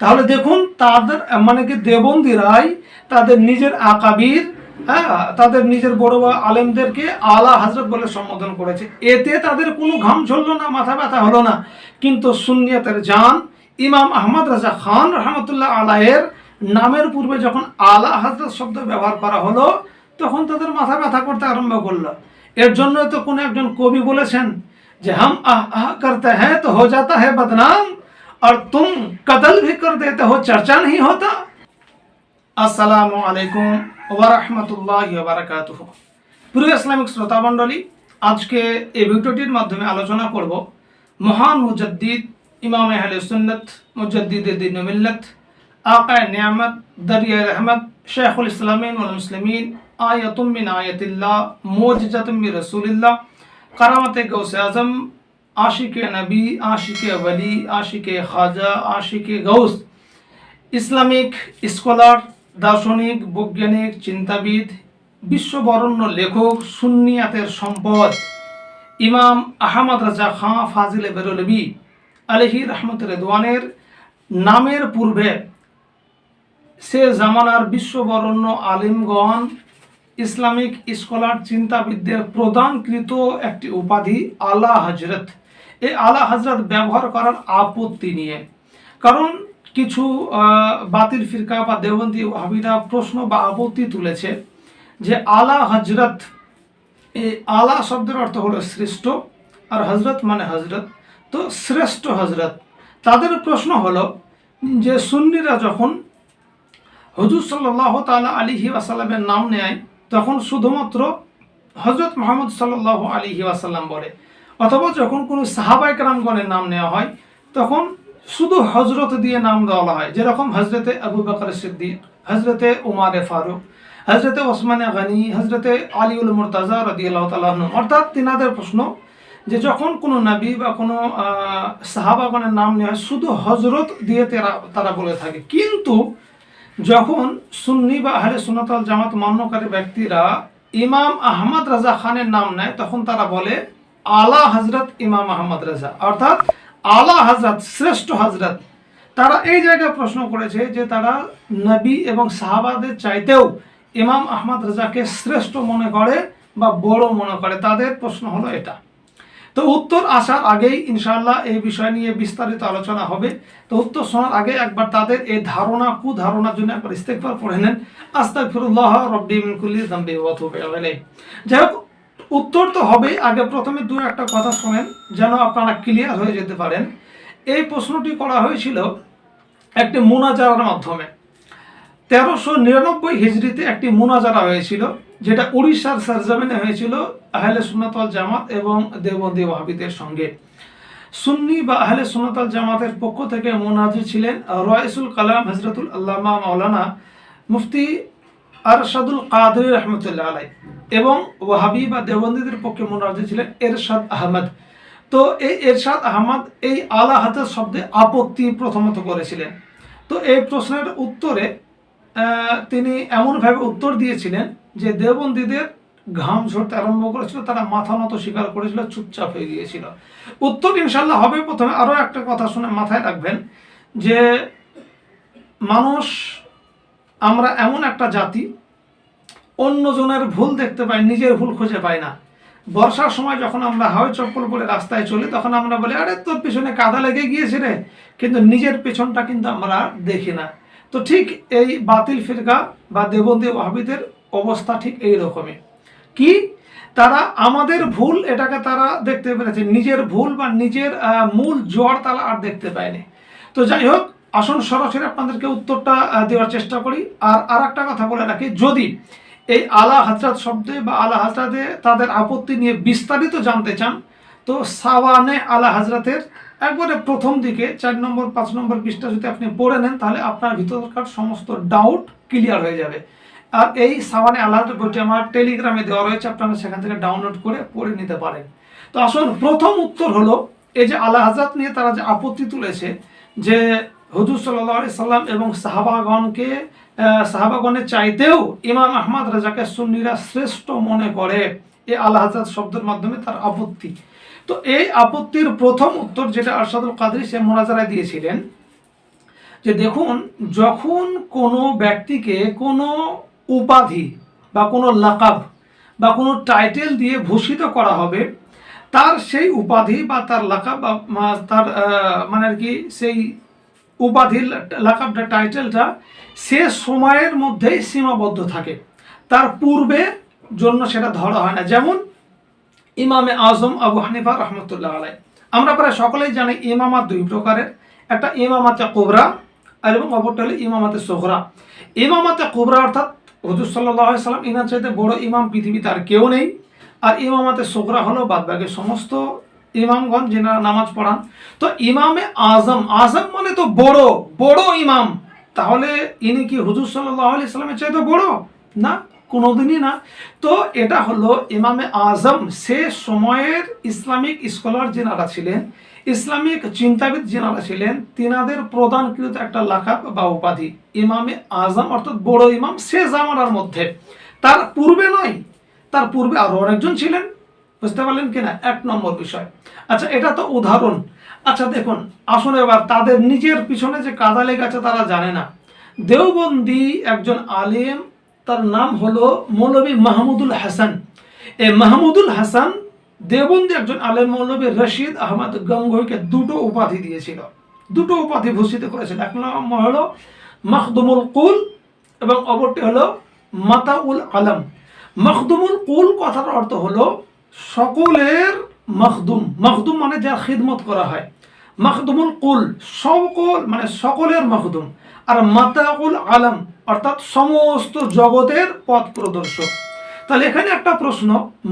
তাহলে দেখুন তাদের মানে কি দেবন্দিরাই তাদের নিজের আকাবির হ্যাঁ তাদের নিজের বড় আলেমদেরকে আলা হাজরত বলে সম্বোধন করেছে। এতে তাদের কোনো ঘাম ঝরল না, মাথা ব্যথা হলো না। কিন্তু সুনিয়াতের জান ইমাম আহমদ রাজা খান রহমতুল্লাহ আলাহের নামের পূর্বে যখন আলা হাজরত শব্দ ব্যবহার করা হলো, তখন তাদের মাথা ব্যথা করতে আরম্ভ করল। এর জন্য তো কোনো একজন কবি বলেছেন যে, হাম আহ আহ করতে হ্যাঁ তো হো যাতা হ্যাঁ বদনাম। और तुम कत्ल भी कर देते हो चर्चा नहीं होता আসসালামু আলাইকুম ওয়ারহমতুল্লাহ বারাকাতুহ প্রিয় ইসলামিক শ্রোতামণ্ডলী আজকে এই ভিডিওটির মাধ্যমে আলোচনা করব মহান মুজদ্দিদ ইমাম আহলে সুন্নত মুজদ্দিদ দিন মিল্লত আকায় নিয়ামত দরিয়া রহমত শেখুল ইসলামিন ওয়াল মুসলিমিন আয়াতুম মিন আয়াতিল্লাহ মুজিজাতুম মিন রাসূলিল্লাহ কারামতে গৌসে আজম আশিকে নবী, আশিকে ওয়ালি, আশিকে খাজা, আশিকে গৌস ইসলামিক স্কলার, দার্শনিক, বৈজ্ঞানিক, চিন্তাবিদ, বিশ্ববরণ্য লেখক, সুন্নিয়াতের সম্পদ। ইমাম আহমদ রাজা খাঁ ফাজিলে বেরলবি আলহি রহমত রেদওয়ানের নামের পূর্বে সে জামানার বিশ্ববরণ্য আলিমগণ, ইসলামিক স্কলার চিন্তাবিদদের প্রদানকৃত একটি উপাধি আলা হজরত এই আলা হজরত ব্যবহার করার আপত্তি নিয়ে। কারণ কিছু বাতিল ফিরকা বা দেওবন্দি ওয়াহাবিরা প্রশ্ন বা আপত্তি তুলেছে যে আলা হজরত এই আলা শব্দের অর্থ হলো শ্রেষ্ঠ আর হজরত মানে হজরত তো শ্রেষ্ঠ হজরত তাদের প্রশ্ন হলো যে সুন্নিরা যখন হজুর সাল্লাহ তালা আলিহি ওয়াসাল্লামের নাম নেয়, তখন শুধুমাত্র হজরত মোহাম্মদ সাল্লাহ আলিহি ওয়াসাল্লাম বলে। অথবা যখন কোনো সাহাবাইক রামগণের নাম নেওয়া হয়, তখন শুধু হজরত দিয়ে নাম দেওয়া হয়, যেরকম হজরতে আবু বকর সিদ্দিক হজরতে উমারে ফারুক হজরতে ওসমানে গানি হজরতে আলিউল মুরতাজা রদি আল্লাহ তালাহ অর্থাৎ তিনাদের প্রশ্ন যে যখন কোনো নবী বা কোনো সাহাবাগণের নাম নেওয়া হয়, শুধু হজরত দিয়ে তারা তারা বলে থাকে। কিন্তু যখন সুন্নি বা আহলে সুনাতল জামাত মান্যকারী ব্যক্তিরা ইমাম আহমদ রাজা খানের নাম নেয়, তখন তারা বলে আলা হজরত ইমাম আহমদ রাজা। অর্থাৎ আলা হজরত শ্রেষ্ঠ হজরত তারা এই জায়গায় প্রশ্ন করেছে যে তারা নবী এবং সাহাবাদের চাইতেও ইমাম আহমদ রাজাকে শ্রেষ্ঠ মনে করে বা বড় মনে করে। তাদের প্রশ্ন হলো এটা। তো উত্তর আসার আগেই ইনশাল্লাহ এই বিষয় নিয়ে বিস্তারিত আলোচনা হবে। তো উত্তর শোনার আগে একবার তাদের এই ধারণা, কুধারণার জন্য একবার ইস্তেকবার পড়ে নেন। রব্বি ওয়া তুবু ইলাইহি। যাই হোক উত্তর তো হবেই। আগে প্রথমে দু একটা কথা শোনেন, যেন আপনারা ক্লিয়ার হয়ে যেতে পারেন। এই প্রশ্নটি করা হয়েছিল একটি মুনাজারার মাধ্যমে। তেরোশো নিরানব্বই হিজড়িতে একটি মুনাজারা হয়েছিল, যেটা উড়িষ্যার সারজামিনে হয়েছিল, আহলে সুন্নাতল জামাত এবং দেবন্দী ওয়াহাবিদের সঙ্গে। সুন্নি বা আহলে সুন্নাতল জামাতের পক্ষ থেকে মুনাজির ছিলেন রয়েসুল কালাম হজরতুল আল্লামা মাওলানা মুফতি আরশাদুল কাদের রহমতুল্লাহ আলাই এবং ওয়াহাবি বা দেবন্দীদের পক্ষে মুনাজির ছিলেন এরশাদ আহমদ। তো এই এরশাদ আহমদ এই আলা হাতের শব্দে আপত্তি প্রথমত করেছিলেন। তো এই প্রশ্নের উত্তরে তিনি এমনভাবে উত্তর দিয়েছিলেন যে দেবন্দীদের ঘাম ঝরতে আরম্ভ করেছিল, তারা মাথা নত স্বীকার করেছিল, চুপচাপ হয়ে গিয়েছিল। উত্তর ইনশাল্লাহ হবে প্রথমে। আরও একটা কথা শুনে মাথায় রাখবেন যে, মানুষ আমরা এমন একটা জাতি, অন্যজনের ভুল দেখতে পাই, নিজের ভুল খুঁজে পাই না। বর্ষার সময় যখন আমরা হাওয়াই চপ্পল পরে রাস্তায় চলি, তখন আমরা বলি, আরে, তোর পিছনে কাদা লেগে গিয়েছে রে। কিন্তু নিজের পেছনটা কিন্তু আমরা দেখি না। তো ঠিক এই বাতিল ফিরকা বা দেবন্দী ওয়াহাবিদের অবস্থা ঠিক এই রকমই। কি? তারা আমাদের ভুল, এটাকে তারা দেখতে পেরেছে। নিজের ভুল বা নিজের মূল জ্বর তারা আর দেখতে পায়নি। তো যাই হোক আসুন সরাসরি আপনাদেরকে উত্তরটা দেওয়ার চেষ্টা করি। আর আর একটা কথা বলে রাখি, যদি এই আলা হাজরাত শব্দে বা আলা হাজরাতে তাদের আপত্তি নিয়ে বিস্তারিত জানতে চান, তো সাওয়ানে আলা হাজরাতের একবারে প্রথম দিকে, চার নম্বর, পাঁচ নম্বর পৃষ্ঠা যদি আপনি পড়ে নেন, তাহলে আপনার ভিতরকার সমস্ত ডাউট ক্লিয়ার হয়ে যাবে। আর এই সাওয়ানে আলা হাজরাত বইটি আমার টেলিগ্রামে দেওয়া রয়েছে, আপনারা সেখান থেকে ডাউনলোড করে পড়ে নিতে পারেন। তো আসুন, প্রথম উত্তর হলো, এই যে আলা হাজরাত নিয়ে তারা যে আপত্তি তুলেছে, যে হুজুর সাল্লাহ সাল্লাম এবং সাহাবাগণকে সাহাবাগণের চাইতেও ইমাম আহমদ রাজাকে সুন্নিরা শ্রেষ্ঠ মনে করে। এই আল্লাহ শব্দের মাধ্যমে তার আপত্তি। তো এই আপত্তির প্রথম উত্তর যেটা আরশাদুল কাদরি সে মোনাজারায় দিয়েছিলেন, যে দেখুন, যখন কোনো ব্যক্তিকে কোনো উপাধি বা কোনো লাকাব বা কোনো টাইটেল দিয়ে ভূষিত করা হবে, তার সেই উপাধি বা তার লাকাব বা তার মানে আর কি সেই উপাধি লাকাবটা টাইটেলটা সে সময়ের মধ্যেই সীমাবদ্ধ থাকে। তার পূর্বে জন্য সেটা ধরা হয় না। যেমন ইমামে আজম আবু হানিফা রহমতুল্লাহ আলাই আমরা প্রায় সকলেই জানি ইমামা দুই প্রকারের। একটা ইমামাতে কোবরা আর এবং অপরটা হলো ইমামাতে সোহরা ইমামাতে কোবরা অর্থাৎ হজুর সাল্লাহ সাল্লাম, ইনার চাইতে বড় ইমাম পৃথিবীতে আর কেউ নেই। আর ইমামাতে সোহরা হলো বাদবাকি সমস্ত ইমামগণ যেনারা নামাজ পড়ান, তো ইমামে আজম আজম মানে তো বড় বড় ইমাম। তাহলে ইনি কি হুজুর সাল্লাহ আলি সাল্লামের চাইতে বড়? না, কোনোদিনই না। তো এটা হলো ইমামে আজম, সে সময়ের ইসলামিক স্কলার যেনারা ছিলেন, ইসলামিক চিন্তাবিদ যেনারা ছিলেন, তিনাদের প্রদানকৃত একটা লাকাব বা উপাধি। ইমামে আজম অর্থাৎ বড় ইমাম সে জামানার মধ্যে। তার পূর্বে নয়, তার পূর্বে আরও অনেকজন ছিলেন। বুঝতে পারলেন কিনা? এক নম্বর বিষয়। আচ্ছা এটা তো উদাহরণ। আচ্ছা দেখুন আসলে এবার তাদের নিজের পিছনে যে কাদা লেগেছে তারা জানে না। দেওবন্দি একজন আলেম, তার নাম হলো মৌলবী মাহমুদুল হাসান। এই মাহমুদুল হাসান দেওবন্দি একজন আলেম, মৌলবী রশিদ আহমদ গঙ্গোইকে দুটো উপাধি দিয়েছিল। দুটো উপাধি ভূষিত করেছিল। এক নম্বর হলো মখদুমুল কুল এবং অপরটি হলো মাতাউল আলম। মখদুমুল কুল কথার অর্থ হলো সকলের মখদুম। মখদুম মানে যার খিদমত করা হয়। মখদুমুল কুল সকল মানে সকলের মখদুম। আর মাতাউল আলম, অর্থাৎ সমস্ত জগতের পথ প্রদর্শক। তাহলে এখানে একটা প্রশ্ন,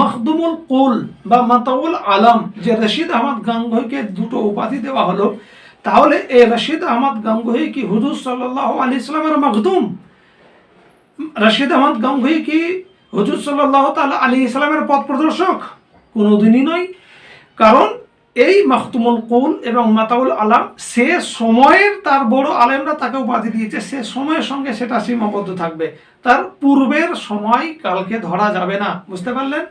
মখদুমুল কুল বা মাতাউল আলম যে রশিদ আহমদ গাঙ্গুহিকে দুটো উপাধি দেওয়া হলো, তাহলে এই রশিদ আহমদ গাঙ্গুহি কি হুজুর সাল্লাহ আলি ইসলামের মখদুম? রশিদ আহমদ গাঙ্গুহি কি হুজুর সাল্লাহ তাআলা আলী ইসলামের পথ প্রদর্শক, কোনোদিনই নয়। কারণ এই মাহতুমুল কুল এবং মাতাউল আলাম সে সময়ের তার বড় আলেমরা তাকে উপাধি দিয়েছে, সে সময়ের সঙ্গে সেটা সীমাবদ্ধ থাকবে। তার পূর্বের সময় কালকে ধরা যাবে না, বুঝতে পারলেন?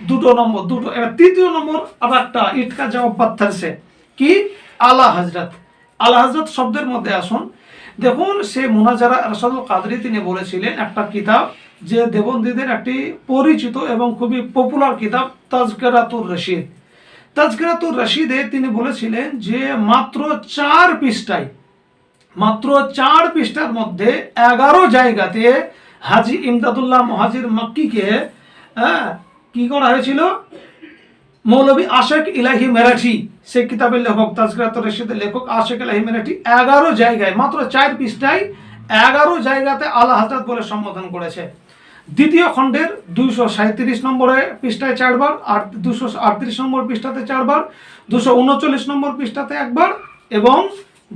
দুটো নম্বর, দুটো তৃতীয় নম্বর আর একটা ইটকা জবাব পাত্থার সে। কি? আলা হজরত। আলা হজরত শব্দের মধ্যে আসুন। দেখুন, সে মুনাজারা রসাদুল কাদরি তিনি বলেছিলেন, একটা কিতাব যে দেবন্দীদের একটি পরিচিত এবং খুবই পপুলার কিতাব, তাজকেরাতুর রশিদ। তাজকেরাতুর রশিদে তিনি বলেছিলেন যে মাত্র চার পৃষ্ঠায়, মাত্র চার পৃষ্ঠার মধ্যে এগারো জায়গাতে হাজি ইমদাদুল্লাহ মহাজির মক্কিকে হ্যাঁ কি করা হয়েছিল? মৌলবী আশেক ইলাহি মেরাঠি সে কিতাবের লেখক তাজকিরাত রশিদের লেখক আশেক ইলাহি মেরাঠি, এগারো জায়গায়, মাত্র চার পৃষ্ঠায় এগারো জায়গাতে আল্লাহ হাজরত বলে সম্বোধন করেছে। দ্বিতীয় খণ্ডের দুইশো সাঁত্রিশ নম্বরে পৃষ্ঠায় চারবার আর দুশো আটত্রিশ নম্বর পৃষ্ঠাতে চারবার দুশো উনচল্লিশ নম্বর পৃষ্ঠাতে একবার এবং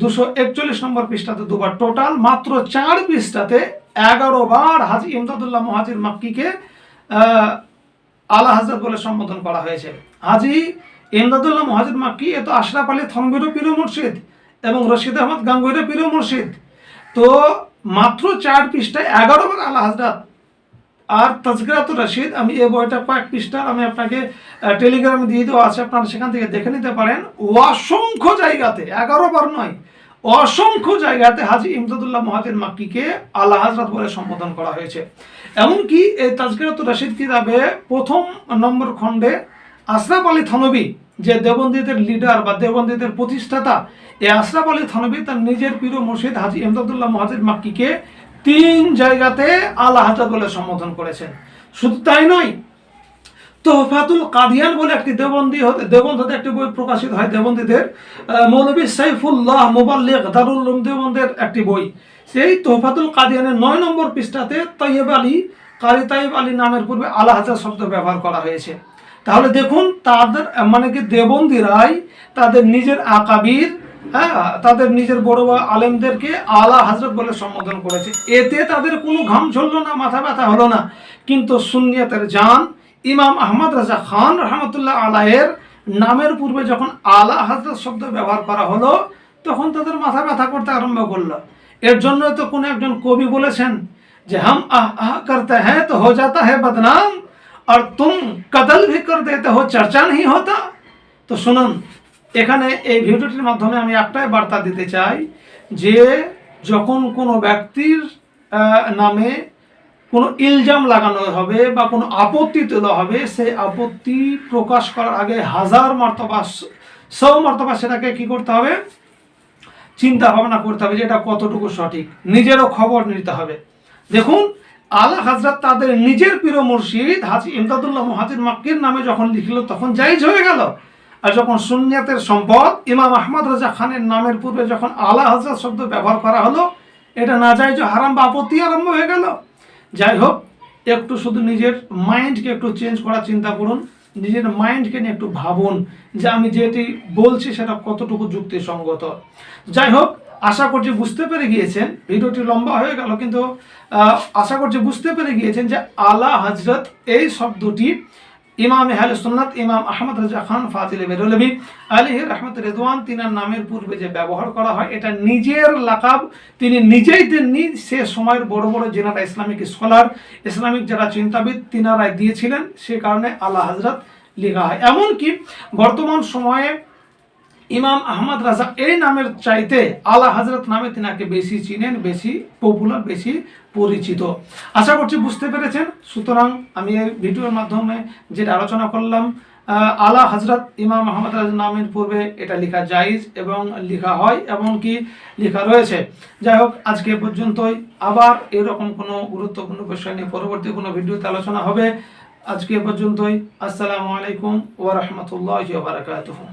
দুশো একচল্লিশ নম্বর পৃষ্ঠাতে দুবার। টোটাল মাত্র চার পৃষ্ঠাতে এগারো বার হাজি ইমদাদুল্লাহ মহাজির মাক্কিকে আলা হাজরত বলে সম্বোধন করা হয়েছে। হাজি ইমদাদুল্লাহ মহাজির মাক্কি এ তো আশরাফ আলী থনবিরও পীর মুর্শিদ এবং রশিদ আহমদ গাঙ্গুইরও পীর মুর্শিদ। তো মাত্র চার পৃষ্ঠায় এগারো বার আলা হাজরত আর তাজকিরাত রশিদ, আমি এই বইটা কয়েক পৃষ্ঠার আমি আপনাকে টেলিগ্রামে দিয়ে দেওয়া আছে আপনারা সেখান থেকে দেখে নিতে পারেন। অসংখ্য জায়গাতে, এগারো বার নয়, অসংখ্য জায়গাতে হাজি ইমদাদুল্লাহ মহাজির মাক্কিকে আল্লাহ হাজরত বলে সম্বোধন করা হয়েছে। এমনকি এই তাজকিরাত রশিদ কিতাবে প্রথম নম্বর খণ্ডে আশরাফ আলী থানবী যে দেবন্দীদের লিডার বা দেবন্দীদের প্রতিষ্ঠাতা, এই আশরাফ আলী থানবী তার নিজের প্রিয় মুর্শিদ হাজি ইমদাদুল্লাহ মহাজির মাক্কিকে তিন জায়গাতে আল্লাহ বলে সম্বোধন করেছেন। শুধু তাই নয়, তোহফাতুল কাদিয়ান বলে একটি দেবন্দী হতে দেবন্দ হতে একটি বই প্রকাশিত হয় দেবন্দীদের মৌলভী সাইফুল্লাহ মোবাল্লেক দারুল দেবন্দের একটি বই। সেই তোহফাতুল কাদিয়ানের নয় নম্বর পৃষ্ঠাতে তৈয়ব আলী, কারি তাইব আলী নামের পূর্বে আলা হাজার শব্দ ব্যবহার করা হয়েছে। তাহলে দেখুন, তাদের মানে কি দেবন্দিরাই তাদের নিজের আকাবির হ্যাঁ তাদের নিজের বড় আলেমদেরকে আলা হাজরত বলে সম্বোধন করেছে। এতে তাদের কোনো ঘাম ঝরল না, মাথা ব্যথা হলো না। কিন্তু সুনিয়াতের জান ইমাম আহমদ রাজা খান রহমতুল্লাহ আলাহের নামের পূর্বে যখন আলা হাজরত শব্দ ব্যবহার করা হলো, তখন তাদের মাথা ব্যথা করতে আরম্ভ করল। এর জন্য তো কোনো একজন কবি বলেছেন যে, হাম আহ আহ করতে হ্যাঁ তো হো যা হ্যাঁ বদনাম। আর তুম কদল ভি কর দেতে হো, চর্চা নেই হতা। তো শুনুন এখানে এই ভিডিওটির মাধ্যমে আমি একটাই বার্তা দিতে চাই যে যখন কোনো ব্যক্তির নামে কোনো ইলজাম লাগানো হবে বা কোনো আপত্তি তোলা হবে, সেই আপত্তি প্রকাশ করার আগে হাজার মর্তবা সৌ মর্তবা সেটাকে কি করতে হবে? চিন্তা ভাবনা করতে হবে যে এটা কতটুকু সঠিক। নিজেরও খবর নিতে হবে। দেখুন, আলা হাজরাত তাদের নিজের প্রিয় মুর্শিদ হাজি ইমদাদুল্লাহ মহাজির মাক্কির নামে যখন লিখল, তখন জাইজ হয়ে গেল। আর যখন সুনিয়াতের সম্পদ, ইমাম আহমদ রাজা খানের নামের পূর্বে যখন আলা হাজরাত শব্দ ব্যবহার করা হলো, এটা না যাই যে হারাম বা আপত্তি আরম্ভ হয়ে গেল। যাই হোক, একটু শুধু নিজের মাইন্ডকে একটু চেঞ্জ করার চিন্তা করুন, নিজের মাইন্ডকে নিয়ে একটু ভাবুন যে আমি যেটি বলছি সেটা কতটুকু যুক্তিসঙ্গত। যাই হোক, আশা করছি বুঝতে পেরে গিয়েছেন, ভিডিওটি লম্বা হয়ে গেল, কিন্তু আশা করছি বুঝতে পেরে গিয়েছেন যে আলা হজরত এই শব্দটি ইমাম আহলে সুন্নাত, ইমাম আহমদ রাজা খান ফাতিল বেরুলবি আলী রহমত রেদওয়ান, তিনার নামের পূর্বে যে ব্যবহার করা হয়, এটা নিজের লাকাব, তিনি নিজেই দেননি সে সময়ের বড় বড় যেনারা ইসলামিক স্কলার, ইসলামিক যারা চিন্তাবিদ, তিনারাই দিয়েছিলেন, সে কারণে আল্লাহ হাজরাত লেখা হয়। এমনকি বর্তমান সময়ে ইমাম আহমদ রাজা এই নামের চাইতে আলা হজরত নামে তিনাকে বেশি চিনেন, বেশি পপুলার বেশি পরিচিত। আশা করছি বুঝতে পেরেছেন। সুতরাং আমি এই ভিডিওর মাধ্যমে যেটা আলোচনা করলাম আলা হজরত ইমাম আহমদ রাজা নামের পূর্বে এটা লেখা জাইজ এবং লেখা হয় এমনকি লেখা রয়েছে। যাই হোক, আজকে পর্যন্তই। আবার এরকম কোনো গুরুত্বপূর্ণ বিষয় নিয়ে পরবর্তী কোনো ভিডিওতে আলোচনা হবে। আজকে পর্যন্তই। আসসালামু আলাইকুম ওয়া বারাকাতুহু।